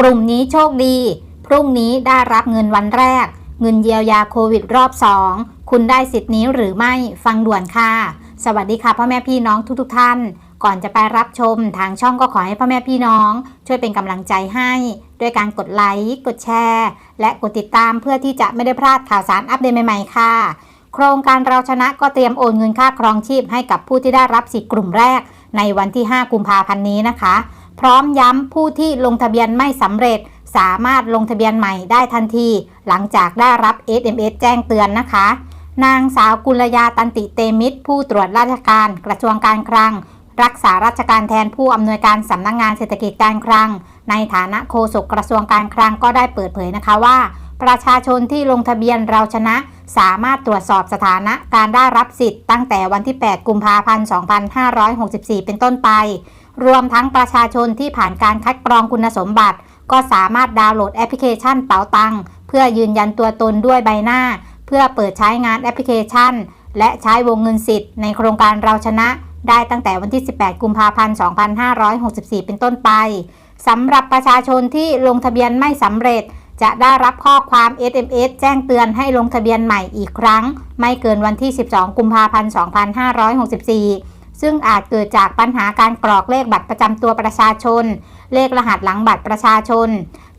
กลุ่มนี้โชคดี พรุ่งนี้ได้รับเงินวันแรก เงินเยียวยาโควิดรอบ2คุณได้สิทธิ์นี้หรือไม่ฟังด่วนค่ะ สวัสดีค่ะพ่อแม่พี่น้องทุกๆทท่าน ก่อนจะไปรับชมทางช่องก็ขอให้พ่อแม่พี่น้อง ช่วยเป็นกำลังใจให้ด้วยการกดไลค์กดแชร์ และกดติดตามเพื่อที่จะไม่ได้พลาดข่าวสารอัปเดตใหม่ๆค่ะ โครงการเราชนะก็เตรียมโอนเงินค่าครองชีพให้กับผู้ที่ได้รับสิทธิ์กลุ่มแรก ในวันที่ 5 กุมภาพันธ์นี้นะคะ พร้อมย้ำผู้ที่ลงทะเบียนไม่สำเร็จ สามารถลงทะเบียนใหม่ได้ทันที หลังจากได้รับ SMS แจ้งเตือนนะคะ นางสาวกุลยาตันติเตมิตร ผู้ตรวจราชการกระทรวงการคลัง รักษาราชการแทนผู้อำนวยการสำนักงงานเศรษฐกิจการคลัง ในฐานะโฆษกกระทรวงการคลังก็ได้เปิดเผยนะคะว่า ประชาชนที่ลงทะเบียนเราชนะสามารถตรวจสอบสถานะการได้รับสิทธิ์ตั้งแต่วันที่ 8 กุมภาพันธ์ 2564 เป็นต้นไป รวมทั้งประชาชนที่ผ่านการคัดกรองคุณสมบัติ ก็สามารถดาวน์โหลดแอปพลิเคชันเป๋าตังเพื่อยืนยันตัวตนด้วยใบหน้า เพื่อเปิดใช้งานแอปพลิเคชัน และใช้วงเงินสิทธิ์ในโครงการเราชนะ ได้ตั้งแต่วันที่ 18 กุมภาพันธ์ 2564 เป็นต้นไปสำหรับประชาชนที่ลงทะเบียนไม่สำเร็จ จะได้รับข้อความ SMS แจ้งเตือนให้ลงทะเบียนใหม่อีกครั้ง ไม่เกินวันที่ 12 กุมภาพันธ์ 2564 ซึ่งอาจเกิดจากปัญหาการกรอกเลขบัตรประจำตัวประชาชน เลขรหัสหลังบัตรประชาชน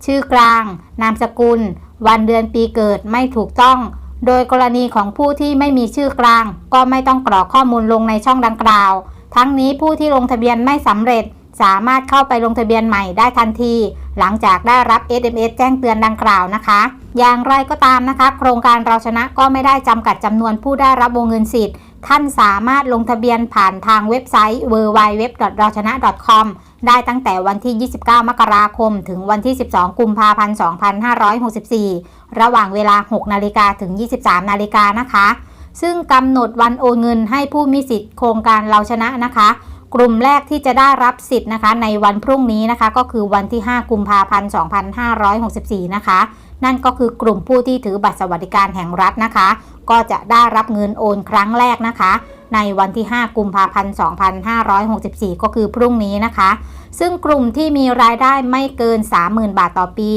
ชื่อกลาง นามสกุล วันเดือนปีเกิดไม่ถูกต้อง โดยกรณีของผู้ที่ไม่มีชื่อกลาง ก็ไม่ต้องกรอกข้อมูลลงในช่องดังกล่าว ทั้งนี้ผู้ที่ลงทะเบียนไม่สำเร็จ สามารถเข้าไปลงทะเบียนใหม่ได้ทันที หลังจากได้รับ SMS แจ้งเตือนดังกล่าวนะคะ อย่างไรก็ตามนะคะ โครงการเราชนะก็ไม่ได้จำกัดจำนวนผู้ได้รับวงเงินสิทธิ์ ท่านสามารถลงทะเบียนผ่านทางเว็บไซต์ www. เราชนะ .com ได้ตั้งแต่วันที่ 29 มกราคม ถึงวันที่ 12 กุมภาพันธ์ 2564 ระหว่างเวลา 6 นาฬิกาถึง 23 นาฬิกานะคะ ซึ่งกำหนดวันโอนเงินให้ผู้มีสิทธิ์โครงการเราชนะนะคะ กลุ่มแรกที่จะได้รับสิทธิ์นะคะในวันพรุ่งนี้นะคะก็คือวันที่ 5 กุมภาพันธ์ 2564 นะคะ นั่นก็คือกลุ่มผู้ที่ถือบัตรสวัสดิการแห่งรัฐนะคะ ก็จะได้รับเงินโอนครั้งแรกนะคะ ในวันที่ 5 กุมภาพันธ์ 2564 ก็คือพรุ่งนี้นะคะ ซึ่งกลุ่มที่มีรายได้ไม่เกิน 30,000 บาทต่อปี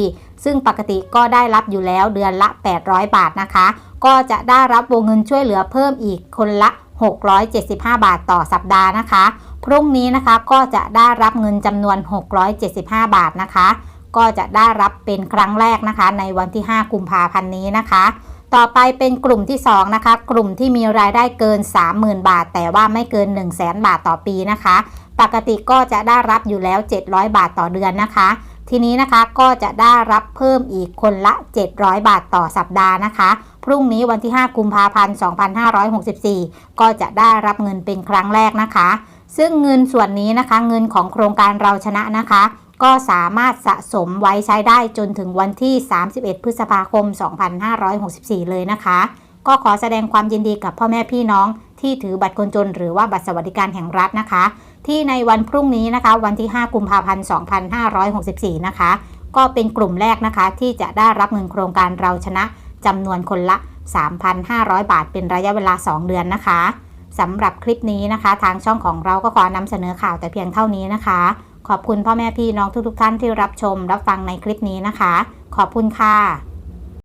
ซึ่งปกติก็ได้รับอยู่แล้วเดือนละ 800 บาทนะคะ ก็จะได้รับวงเงินช่วยเหลือเพิ่มอีกคนละ 675 บาทต่อสัปดาห์นะคะ พรุ่งนี้นะคะก็จะได้รับเงินจำนวน 675 บาทนะคะ ก็จะได้รับเป็นครั้งแรกนะคะ ในวันที่ 5 กุมภาพันธ์นี้นะคะ ต่อไปเป็นกลุ่มที่ 2 นะคะ กลุ่มที่มีรายได้เกิน 30,000 บาท แต่ว่าไม่เกิน 1 0 0 0 0แบาทต่อปีนะคะ ปกติก็จะได้รับอยู่แล้ว 700 บาทต่อเดือนนะคะ ทีนี้นะคะก็จะได้รับเพิ่มอีกคนละ 700 บาทต่อสัปดาห์นะคะ พรุ่งนี้วันที่ 5 กุมภาพันธ์ 2564 ก็จะได้รับเงินเป็นครั้งแรกนะคะ ซึ่งเงินส่วนนี้นะคะ เงินของโครงการเราชนะนะคะ ก็สามารถสะสมไว้ใช้ได้จนถึงวันที่ 31 พฤษภาคม 2564 เลยนะคะ ก็ขอแสดงความยินดีกับพ่อแม่พี่น้องที่ถือบัตรคนจนหรือว่าบัตรสวัสดิการแห่งรัฐนะคะ ที่ในวันพรุ่งนี้นะคะ วันที่ 5 กุมภาพันธ์ 2564 นะคะ ก็เป็นกลุ่มแรกนะคะ ที่จะได้รับเงินโครงการเราชนะ จำนวนคนละ 3,500 บาทเป็นระยะเวลา 2 เดือนนะคะสำหรับคลิปนี้นะคะ ทางช่องของเราก็ขอนำเสนอข่าวแต่เพียงเท่านี้นะคะ ขอบคุณพ่อแม่พี่น้องทุกๆ ท่านที่รับชมรับฟังในคลิปนี้นะคะ ขอบคุณค่ะ